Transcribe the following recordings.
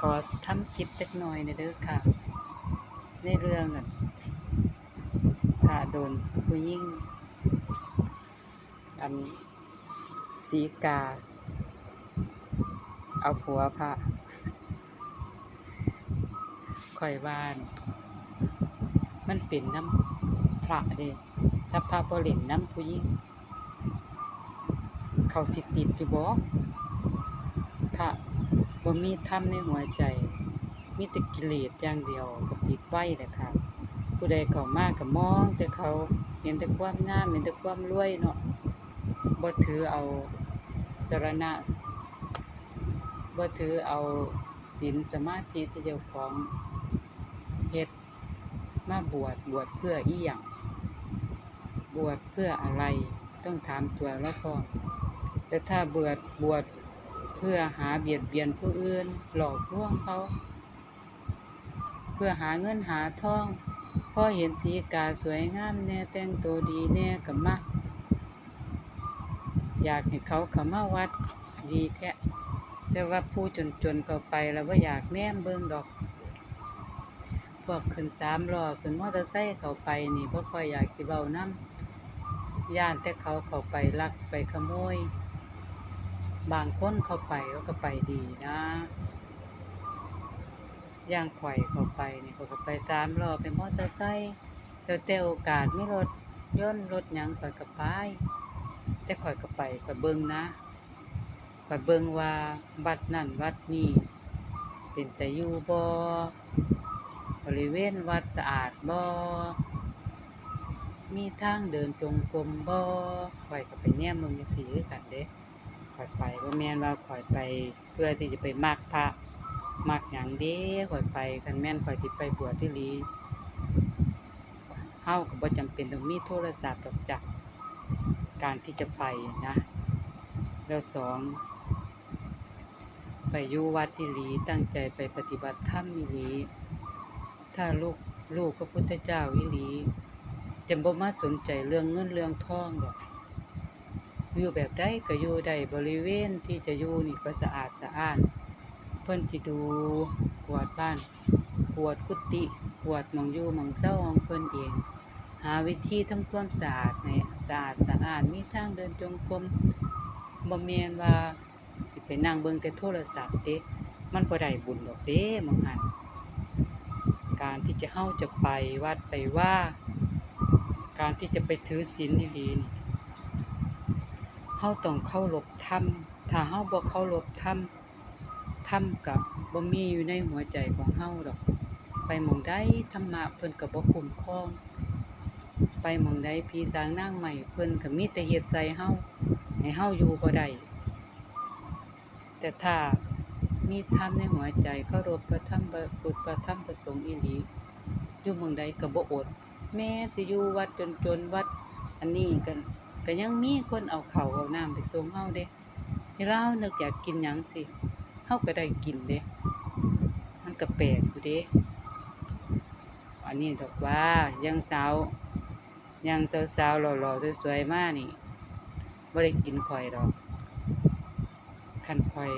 ขอทำคลิปเล็กน้อยนอยเด้อค่ะ ในเรื่องอะโดนผู้ยิ่ง อันสีกา เอาผัวพระข่อยว่าน มันเป็นน้ำพระเด้ถ้าพระบ่เล่นน้ำผู้ยิ่ง เขาสิติดอยู่บ่พระ บ่มีธรรมในหัวใจ มีแต่กิเลสอย่างเดียวก็ติดไว้แหละค่ะ ผู้ใดเข้ามาก็มอง แต่เขาเห็นแต่ความงามเห็นแต่ความรวยเนาะบ่ถือเอาสรณะบ่ถือเอาศีลสมาธิที่เจ้าของเฮ็ดมาบวชบวชเพื่ออีหยังบวชเพื่ออะไร ต้องถามตัวเราก่อนแต่ถ้าบวชบวช เพื่อหาเบียดเบียนผู้อื่น หลอกลวงเขา เพื่อหาเงินหาทองพ่อเห็นสีกาสวยงามแน่แต่งตัวดีแน่ก็มักอยากให้เขาเข้ามาวัดดีแท้แต่ว่าผู้จนๆเข้าไปแล้วว่าอยากแนมเบิ่งดอก พวกขึ้นสามล้อขึ้นมอเตอร์ไซค์เขาไปนี่บ่ค่อยอยากสิเว้านำย่านแต่เขาเข้าไปลักไปขโมย บางคนเข้าไปก็ไปดีนะย่างไข่เข้าไปเนี่ข้อยก็ไปสามล้อไปมอเตอร์ไซค์แล้วแต่โอกาสไมีรถย่นรถยังข่อยก็ไปแต่ข่อยก็ไปข่อยเบิ่งนะข่อยเบิ่งว่าวัดนั่นวัดนี้เป็นตาอยู่บ่บริเวณวัดสะอาดบ่มีทางเดินจงกรมบ่ข่อยก็ไปแนมเบิ่งจังซี่คือกันเด้ ข่อยไปบ่แม่นว่าข่อยไปเพื่อที่จะไปมักพระมักหยังเด้ข่อยไปคันแม่นข่อยสิไปบวชอีหลีเฮาก็บ่จำเป็นต้องมีโทรศัพท์ดอกจ้ะการที่จะไปนะ แล้วสองไปอยู่วัดอีหลีตั้งใจไปปฏิบัติธรรมอีหลีถ้าลูกลูกพระพุทธเจ้าอีหลีจะบ่มาสนใจเรื่องเงินเรื่องทองดอก อยู่แบบใดก็อยู่ได้บริเวณที่จะอยู่นี่ก็สะอาดสะอ้าน เพิ่นสิดูกวาดบ้านกวาดกุฏิกวาดมองอยู่มองเซาของเพิ่นเอง หาวิธีทำความสะอาดให้สะอาดสะอาดมีทางเดินจงกรมบ่แม่นว่าสิไปนั่งเบิ่งแต่โทรศัพท์เด้มันบ่ได้บุญดอกเด้มองหันการที่จะเฮาจะไปวัดไปว่า การที่จะไปถือศีลดีๆนี่ เฮาต้องเคารพธรรม ถ้าเฮาบ่เคารพธรรม ธรรมกับบ่มีอยู่ในหัวใจของเฮาดอก ไปหม่องใดธรรมะเพิ่นก็บ่คุ้มครอง ไปหม่องใดพี่สางนางใหม่เพิ่นก็มีแต่เฮ็ดใส่เฮาให้เฮาอยู่บ่ได้ แต่ถ้ามีธรรมในหัวใจเคารพพระธรรมพระพุทธพระธรรมพระสงฆ์อีหลีอยู่หม่องใดก็บ่อด แม้สิอยู่วัดจนๆวัด อันนี้ก็ ก็ยังมีคนเอาเข้าเอาน้ำไปส่งเฮาเด้เวลาเฮานึกอยากกินหยังสิเฮาก็ได้กินเด้มันก็แปลกอยู่เด้อันนี้ดอกว่ายังสาวยังสาวหล่อๆสวยๆมากนี่บ่ได้กินข่อยดอกคันข่อย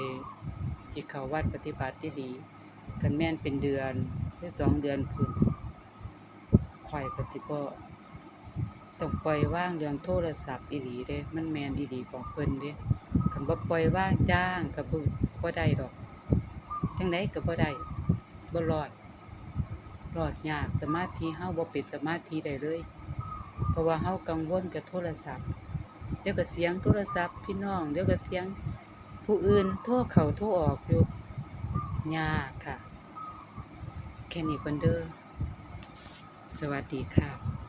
สิเขาวัดปฏิบัติอีหลีคันแม่นเป็นเดือนหรือสองเดือนขึ้นข่อยก็สิบ่ ต้องปล่อยว่างเรื่องโทรศัพท์อีหลีเด้มันแมนอีหลีของเพิ่นเด้คันบ่ปล่อยว่างจ้างก็บ่บ่ได้ดอกจังไดก็บ่ได้บ่รอดรอดยากสมาธิเฮาบ่เป็นสมาธิได้เลย เพราะว่าเฮากังวลกับโทรศัพท์เดี๋ยวก็เสียงโทรศัพท์พี่น้องเดี๋ยวก็เสียงผู้อื่นโทรเข้าโทรออกอยู่ยากค่ะ แค่นี้ก่อนเด้อสวัสดีค่ะ